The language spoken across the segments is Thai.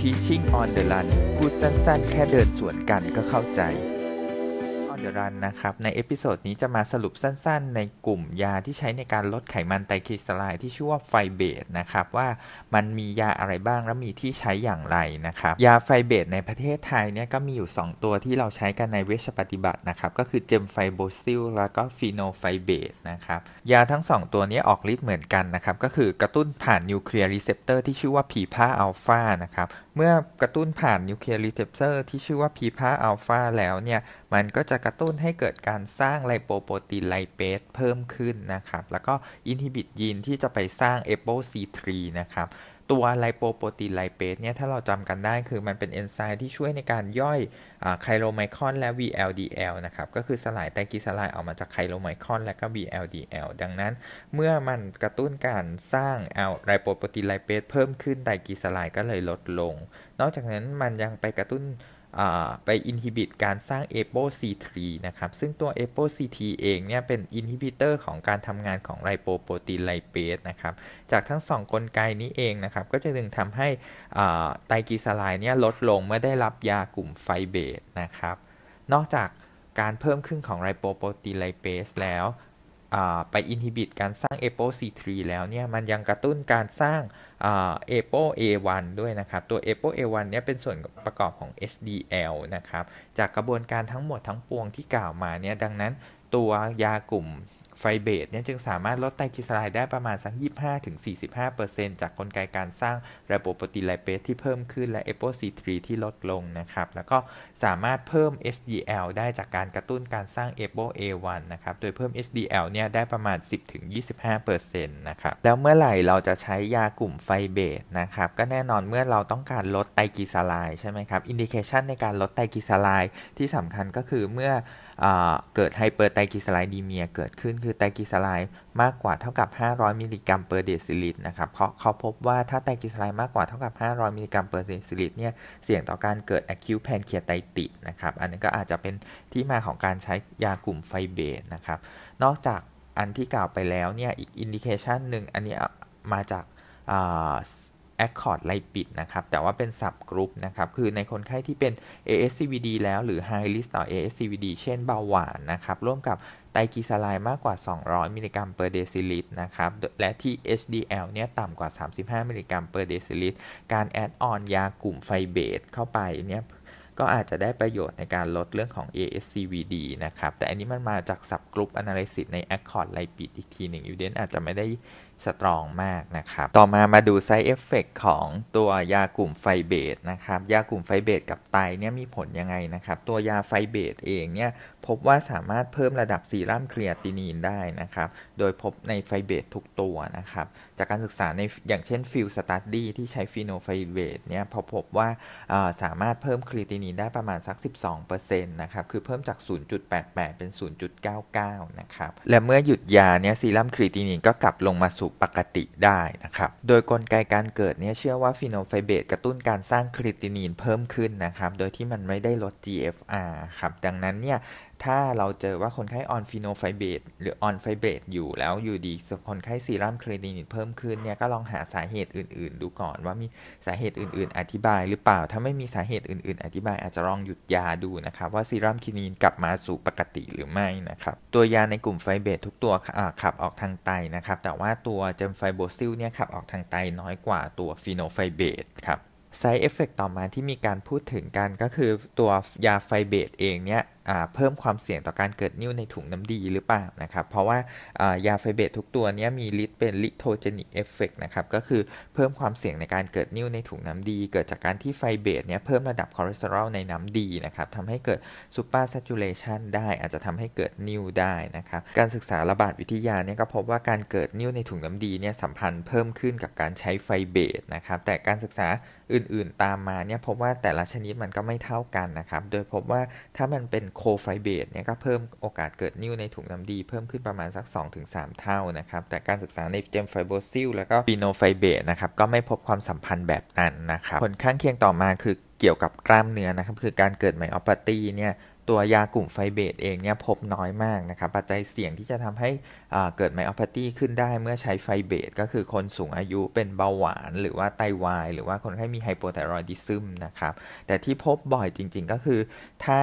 Teaching on the Run พูดสั้นๆ แค่เดินสวนกันก็เข้าใจ On the Run นะครับ ในเอพิโซดนี้จะมาสรุปสั้นๆ ในกลุ่มยาที่ใช้ในการลดไขมันไตรกลีเซอไรด์ที่ชื่อว่าไฟเบตนะครับ ว่ามันมียาอะไรบ้างและมีที่ใช้อย่างไรนะครับ ยาไฟเบตในประเทศไทยเนี่ยก็มีอยู่ 2 ตัวที่เราใช้กันในเวชปฏิบัตินะครับ ก็คือเจมไฟโบซิลแล้วก็ฟีโนไฟเบตนะครับยาทั้ง 2 ตัวนี้ออกฤทธิ์เหมือนกันนะครับ ก็คือกระตุ้นผ่านนิวเคลียร์รีเซพเตอร์ที่ชื่อว่าพีพาอัลฟานะครับเมื่อกระตุ้นผ่านนิวเคลียร์รีเซพเตอร์ที่ชื่อว่าพีพาอัลฟาแล้วเนี่ยมันก็จะกระตุ้นให้เกิดการสร้างไลโปโปรตีนไลเปสเพิ่มขึ้นนะครับ แล้วก็อินฮิบิตยีนที่จะไปสร้างเอโป C3 นะครับตัวไลโปโปรตีนไลเปสเนี่ยถ้าเราจำกันได้คือมันเป็นเอนไซม์ที่ช่วยในการย่อยไคโรไมคอนและ VLDL นะครับ ก็คือสลายไตรกลีเซอไรด์ออกมาจากไคโรไมคอนและก็ VLDL ดังนั้นเมื่อมันกระตุ้นการสร้างเอาไลโปโปรตีนไลเปสเพิ่มขึ้นไตรกลีเซอไรด์ก็เลยลดลง นอกจากนั้นมันยังไปกระตุ้น ไปอินฮิบิตการสร้าง ApoC3 นะครับ ซึ่งตัว ApoC3 เองเนี่ยเป็นอินฮิบิเตอร์ของการทำงานของไลโปโปรตีนไลเปสนะครับ จากทั้งสองกลไกนี้เองนะครับ ก็จะดึงทำให้ไตรกลีเซอไรด์เนี่ยลดลงเมื่อได้รับยากลุ่มไฟเบตนะครับ นอกจากการเพิ่มขึ้นของไลโปโปรตีนไลเปสแล้ว ไปอินฮิบิตการสร้าง ApoC3 แล้วเนี่ยมันยังกระตุ้นการสร้าง APO A1 ด้วยนะครับ ตัว APO A1 เนี่ยเป็นส่วนประกอบของ SDL นะครับ จากกระบวนการทั้งหมดทั้งปวงที่กล่าวมาเนี่ยดังนั้นตัวยากลุ่ม ไฟเบตเนี่ยจึงสามารถลดไตรกลีเซอไรด์ได้ประมาณสัก 25-45%จากกลไกการสร้างไลโปโปรตีนไลเปสที่เพิ่มขึ้นและ ApoC3 ที่ลดลงนะครับ แล้วก็สามารถเพิ่ม SDL ได้จากการกระตุ้นการสร้าง APO A1 นะครับ โดยเพิ่ม SDL เนี่ยได้ประมาณ 10-25%นะครับ แล้วเมื่อไหร่เราจะใช้ยากลุ่มไฟเบตนะครับ ก็แน่นอนเมื่อเราต้องการลดไตรกลีเซอไรด์ใช่ไหมครับ อินดิเคชันในการลดไตรกลีเซอไรด์ที่สำคัญก็คือเมื่อ เกิดไฮเปอร์ไตรกลีเซอไรดีเมียเกิดขึ้นคือไตรกลีเซอไรด์มากกว่าเท่ากับ 500 มิลลิกรัมเปอร์เดซิลิตรนะครับเพราะเขาพบว่าถ้าไตรกลีเซอไรด์มากกว่าเท่ากับ 500 มิลลิกรัมเปอร์เดซิลิตรเนี่ยเสี่ยงต่อการเกิด acute pancreatitis นะครับอันนี้ก็อาจจะเป็นที่มาของการใช้ยากลุ่มไฟเบตนะครับนอกจากอันที่กล่าวไปแล้วเนี่ยอีกอินดิเคชันหนึ่งอันนี้มาจาก Accord ไลปิดนะครับ แต่ว่าเป็นสับกรุ๊ปนะครับ คือในคนไข้ที่เป็น ASCVD แล้วหรือ High Risk ต่อ ASCVD เช่นเบาหวานนะครับ ร่วมกับไตรกลีเซอไรด์มากกว่า 200 มิลลิกรัมเปอร์เดซิลิตรนะครับ และที่ HDL เนี่ยต่ำกว่า 35 มิลลิกรัมเปอร์เดซิลิตร การแอดออนยากลุ่มไฟเบตเข้าไปเนี่ยก็อาจจะได้ประโยชน์ในการลดเรื่องของ ASCVD นะครับ แต่อันนี้มันมาจากสับกรุ๊ป Analysis ใน Accord ไลปิดอีกทีหนึ่ง Evidence อาจจะไม่ได้ สตรองมากนะครับ ต่อมามาดู Side Effect ของตัวยากลุ่มไฟเบตนะครับ ยากลุ่มไฟเบตกับไตเนี่ยมีผลยังไงนะครับ ตัวยาไฟเบตเองเนี่ยพบว่าสามารถเพิ่มระดับซีรัมเครียตินีนได้นะครับ โดยพบในไฟเบตทุกตัวนะครับ จากการศึกษาในอย่างเช่นฟิลสตัดดี้ที่ใช้ฟีโนไฟเบตเนี่ยพบพบว่าสามารถเพิ่มครีตินีนได้ประมาณสัก 12%นะครับ คือเพิ่มจาก 0.88 เป็น 0.99 นะครับ และเมื่อหยุดยาเนี่ยซีรัมครีตินีนก็กลับลงมาสู่ปกติได้นะครับ โดยกลไกการเกิดเนี่ยเชื่อว่าฟีโนไฟเบตกระตุ้นการสร้างครีตินีนเพิ่มขึ้นนะครับ โดยที่มันไม่ได้ลด GFR ครับ ดังนั้นเนี่ย ถ้าเราเจอว่าคนไข้ออนฟีโนไฟเบตหรือออนไฟเบตอยู่แล้วอยู่ดีคนไข้ซีรัมครีนินเพิ่มขึ้นเนี่ยก็ลองหาสาเหตุอื่น ๆ ดูก่อนว่ามีสาเหตุอื่น ๆ อธิบายหรือเปล่า ถ้าไม่มีสาเหตุอื่น ๆ อธิบายอาจจะลองหยุดยาดูนะครับว่าซีรัมครีนินกลับมาสู่ปกติหรือไม่นะครับตัวยาในกลุ่มไฟเบตทุกตัวขับออกทางไตนะครับแต่ว่าตัวเจมไฟโบซิลเนี่ยขับออกทางไตน้อยกว่าตัวฟีโนไฟเบตครับ Side Effect ต่อมาที่มีการพูดถึงกันก็คือตัวยาไฟเบตเองเนี่ย เพิ่มความเสี่ยงต่อการเกิดนิ่วในถุงน้ำดีหรือเปล่านะครับ เพราะว่ายาไฟเบตทุกตัวนี้มีฤทธิ์เป็นลิโทเจนิกเอฟเฟกนะครับ ก็คือเพิ่มความเสี่ยงในการเกิดนิ่วในถุงน้ำดี เกิดจากการที่ไฟเบตเนี่ยเพิ่มระดับคอเลสเตอรอลในน้ำดีนะครับทำให้เกิดซูเปอร์ซัจูเลชันได้ อาจจะทำให้เกิดนิ่วได้นะครับ การศึกษาระบาดวิทยาเนี่ยก็พบว่าการเกิดนิ่วในถุงน้ำดีเนี่ยสัมพันธ์เพิ่มขึ้นกับการใช้ไฟเบตนะครับแต่การศึกษาอื่นๆ ตามมาเนี่ยพบว่าแต่ละชนิดมันก็ไม่เท่ากันนะครับโดยพบว่าถ้ามันเป็นโคไฟเบตเนี่ยก็เพิ่มโอกาสเกิดนิ่วในถุงน้ำดี เพิ่มขึ้นประมาณสัก 2-3 เท่านะครับ แต่การศึกษาในเจมไฟโบซิลแล้วก็ปีโนไฟเบตนะครับก็ไม่พบความสัมพันธ์แบบนั้นนะครับผลข้างเคียงต่อมาคือเกี่ยวกับกล้ามเนื้อนะครับคือการเกิดไมโอปาตีเนี่ยตัวยากลุ่มไฟเบตเองเนี่ยพบน้อยมากนะครับปัจจัยเสี่ยงที่จะทำให้อ่าเกิดไมโอพาธีขึ้นได้เมื่อใช้ไฟเบต ก็คือคนสูงอายุเป็นเบาหวาน หรือว่าไตวาย หรือว่าคนไข้มีไฮโปไทรอยดิซึมนะครับแต่ที่พบบ่อยจริงๆก็คือถ้า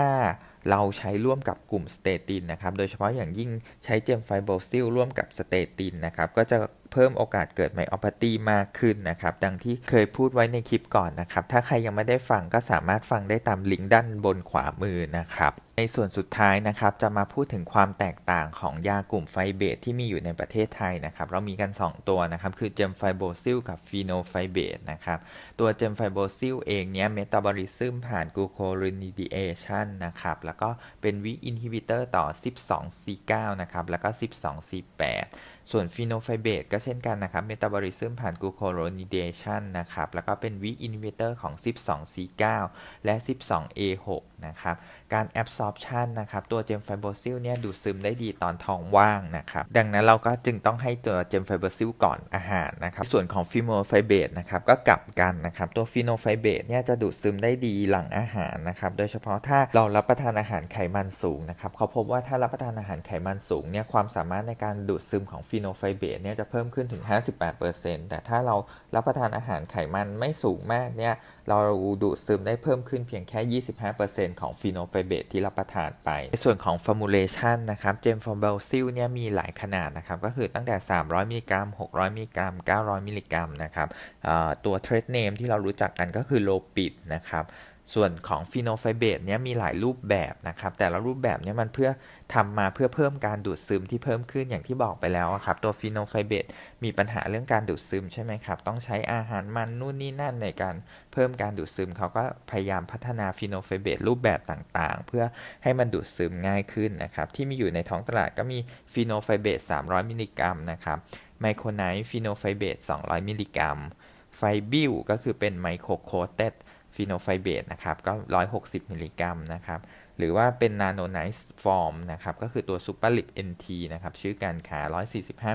เราใช้ร่วมกับกลุ่มสเตตินนะครับ โดยเฉพาะอย่างยิ่งใช้เจมไฟโบซิลร่วมกับสเตตินนะครับ ก็จะเพิ่มโอกาสเกิดไมโอพาตีมากขึ้นนะครับ ดังที่เคยพูดไว้ในคลิปก่อนนะครับ ถ้าใครยังไม่ได้ฟังก็สามารถฟังได้ตามลิงก์ด้านบนขวามือนะครับ ในส่วนสุดท้ายนะครับจะมาพูดถึงความแตกต่างของยากลุ่มไฟเบตที่มีอยู่ในประเทศไทยนะครับเรามีกัน 2 ตัวนะครับคือเจมไฟโบซิลกับฟีโนไฟเบตนะครับตัวเจมไฟโบซิลเองเนี้ยเมตาบอลิซึมผ่านกูโครินีดีเอชันนะครับแล้วก็เป็นวิอินฮิบิเตอร์ต่อ 12C9 นะครับแล้วก็ 12C8 ส่วนฟีโนไฟเบตก็เช่นกันนะครับเมตาบอลิซึมผ่านกูโคโรนิเดชันนะครับแล้วก็เป็นวิอินฮิบิเตอร์ของ 12C9 และ 12A6 นะครับ การแอบซอ p ชันนะครับ ตัวเจมไฟโบซิลเนี่ยดูดซึมได้ดีตอนท้องว่างนะครับ ดังนั้นเราก็จึงต้องให้ตัวเจมไฟโบซิลก่อนอาหารนะครับ ส่วนของฟีโนไฟเบตนะครับก็กลับกันนะครับ ตัวฟีโนไฟเบตเนี่ยจะดูดซึมได้ดีหลังอาหารนะครับ โดยเฉพาะถ้าเรารับประทานอาหารไขมันสูงนะครับ เขาพบว่าถ้ารับประทานอาหารไขมันสูงเนี่ยความสามารถในการดูดซึมของฟีโนไฟเบตเนี่ยจะเพิ่มขึ้นถึง 58%แต่ถ้าเรารับประทานอาหารไขมันไม่สูงมากเนี่ย เราดูดซึมได้เพิ่มขึ้นเพียงแค่ 25%ของฟีโนไฟเบตที่รับประทานไป ในส่วนของฟอร์มูลเลชันนะครับเจมฟอร์เบลซิลเนี่ยมีหลายขนาดนะครับ ก็คือตั้งแต่ 300 มิลลิกรัม 600 มิลลิกรัม 900 มิลลิกรัมนะครับตัวเทรดเนมที่เรารู้จักกันก็คือโลปิดนะครับ ส่วนของฟีโนไฟเบตเนี่ยมีหลายรูปแบบนะครับ แต่ละรูปแบบเนี่ยมันเพื่อทำมาเพื่อเพิ่มการดูดซึมที่เพิ่มขึ้นอย่างที่บอกไปแล้วครับ ตัวฟีโนไฟเบตมีปัญหาเรื่องการดูดซึมใช่ไหมครับ ต้องใช้อาหารมันนู่นนี่นั่นในการเพิ่มการดูดซึม เขาก็พยายามพัฒนาฟีโนไฟเบตรูปแบบต่างๆ เพื่อให้มันดูดซึมง่ายขึ้นนะครับ ที่มีอยู่ในท้องตลาดก็มีฟีโนไฟเบต300 มิลลิกรัมนะครับไมโครไนท์ฟีโนไฟเบต200 มิลลิกรัมไฟบิลก็คือเป็นไมโครโคเตด ฟีโนไฟเบตนะครับก็ 160 มิลลิกรัมนะครับหรือว่าเป็นนาโนไนซ์ฟอร์มนะครับก็คือตัวซูเปอร์ลิก NT นะครับชื่อการค้า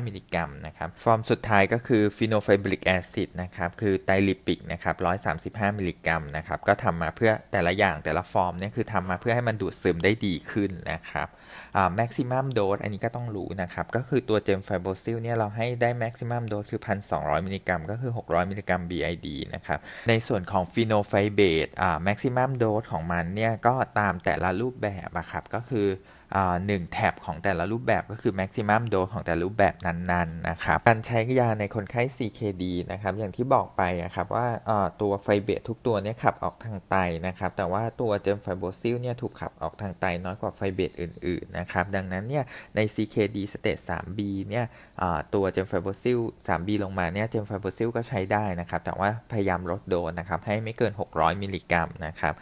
145 มิลลิกรัมนะครับฟอร์มสุดท้ายก็คือฟีโนไฟบริกแอซิดนะครับคือไตรลิปิกนะครับ 135 มิลลิกรัมนะครับก็ทำมาเพื่อแต่ละอย่างแต่ละฟอร์มเนี่ยคือทำมาเพื่อให้มันดูดซึมได้ดีขึ้นนะครับ แม็กซิมัมโดสอันนี้ก็ต้องรู้นะครับ ก็คือตัวเจมไฟโบซิลเนี่ยเราให้ได้แม็กซิมัมโดสคือ 1,200 มิลลิกรัม ก็คือ 600 มิลลิกรัม BID นะครับ ในส่วนของฟีโนไฟเบตอ่าแม็กซิมัมโดสของมันเนี่ยก็ตามแต่ละรูปแบบอะครับ ก็คือ หนึ่งแท็บของแต่ละรูปแบบก็คือ maximum dose ของแต่ละรูปแบบนั้นๆนะครับการใช้ยาในคนไข้ CKD นะครับอย่างที่บอกไปนะครับว่าตัวไฟเบตทุกตัวเนี่ยขับออกทางไตนะครับแต่ว่าตัวเจมไฟโบซิลเนี่ยถูกขับออกทางไตน้อยกว่าไฟเบตอื่นๆนะครับดังนั้นเนี่ยใน CKD stage 3B เนี่ยตัวเจมไฟโบซิล 3B ลงมาเนี่ยเจมไฟโบซิลก็ใช้ได้นะครับแต่ว่าพยายามลดโดสนะครับให้ไม่เกิน 600 มิลลิกรัมนะครับ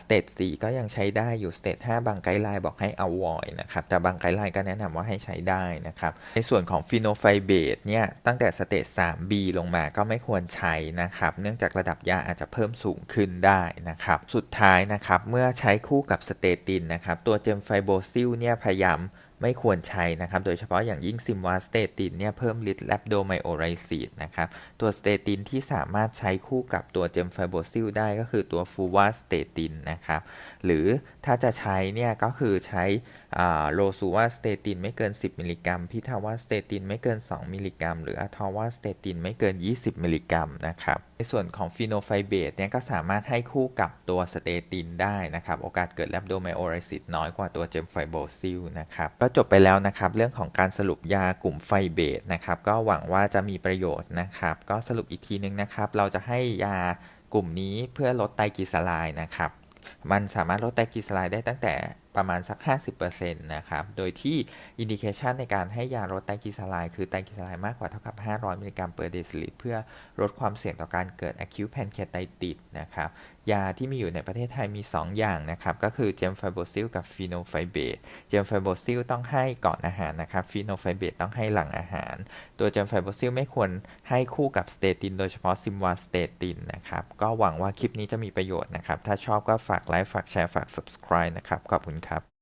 สเตจ4ก็ยังใช้ได้อยู่สเตจ5บางไกด์ไลน์บอกให้เอาวอยนะครับ แต่บางไกด์ไลน์ก็แนะนำว่าให้ใช้ได้นะครับ ในส่วนของฟีโนไฟเบตเนี่ย ตั้งแต่สเตจ 3B ลงมาก็ไม่ควรใช้นะครับ เนื่องจากระดับยาอาจจะเพิ่มสูงขึ้นได้นะครับ สุดท้ายนะครับ เมื่อใช้คู่กับสเตตินนะครับ ตัวเจมไฟโบซิลเนี่ยพยายามไม่ควรใช้นะครับ โดยเฉพาะอย่างยิ่งซิมวาสเตตินเนี่ยเพิ่มฤทธิ์แลปโดไมโอไรซีดนะครับ ตัวสเตตินที่สามารถใช้คู่กับตัวเจมไฟโบซิลได้ก็คือตัวฟูวาสเตตินนะครับ หรือถ้าจะใช้เนี่ยก็คือใช้ โลซูวาสเตตินไม่เกิน 10 มิลลิกรัม พิทาวาสเตตินไม่เกิน 2 มิลลิกรัม หรืออะทาวาสเตตินไม่เกิน 20 มิลลิกรัมนะครับ ในส่วนของฟีโนไฟเบตเนี่ยก็สามารถให้คู่กับตัวสเตตินได้นะครับ โอกาสเกิดแลปโดไมโอไรซิสน้อยกว่าตัวเจมไฟโบซิลนะครับ ก็จบไปแล้วนะครับเรื่องของการสรุปยากลุ่มไฟเบตนะครับ ก็หวังว่าจะมีประโยชน์นะครับ ก็สรุปอีกทีนึงนะครับ เราจะให้ยากลุ่มนี้เพื่อลดไตรกลีเซอไรด์นะครับ มันสามารถลดไตกีสลายได้ตั้งแต่ประมาณสัก 50%นะครับ โดยที่อินดิเคชันในการให้ยาลดไตกีสลาย คือไตกีสลายมากกว่าเท่ากับ 500 มิลลิกรัมเปอร์เดซิลิตรเพื่อลดความเสี่ยงต่อการเกิด acute pancreatitis นะครับ ยาที่มีอยู่ในประเทศไทยมี 2 อย่างนะครับ ก็คือเจมไฟโบซิลกับฟีโนไฟเบตเจมไฟโบซิลต้องให้ก่อนอาหารนะครับฟีโนไฟเบตต้องให้หลังอาหาร ตัวเจมไฟโบซิลไม่ควรให้คู่กับสเตตินโดยเฉพาะซิมวาสเตตินนะครับ ก็หวังว่าคลิปนี้จะมีประโยชน์นะครับ ถ้าชอบก็ฝากไลค์ฝากแชร์ฝาก subscribe นะครับ ขอบคุณครับ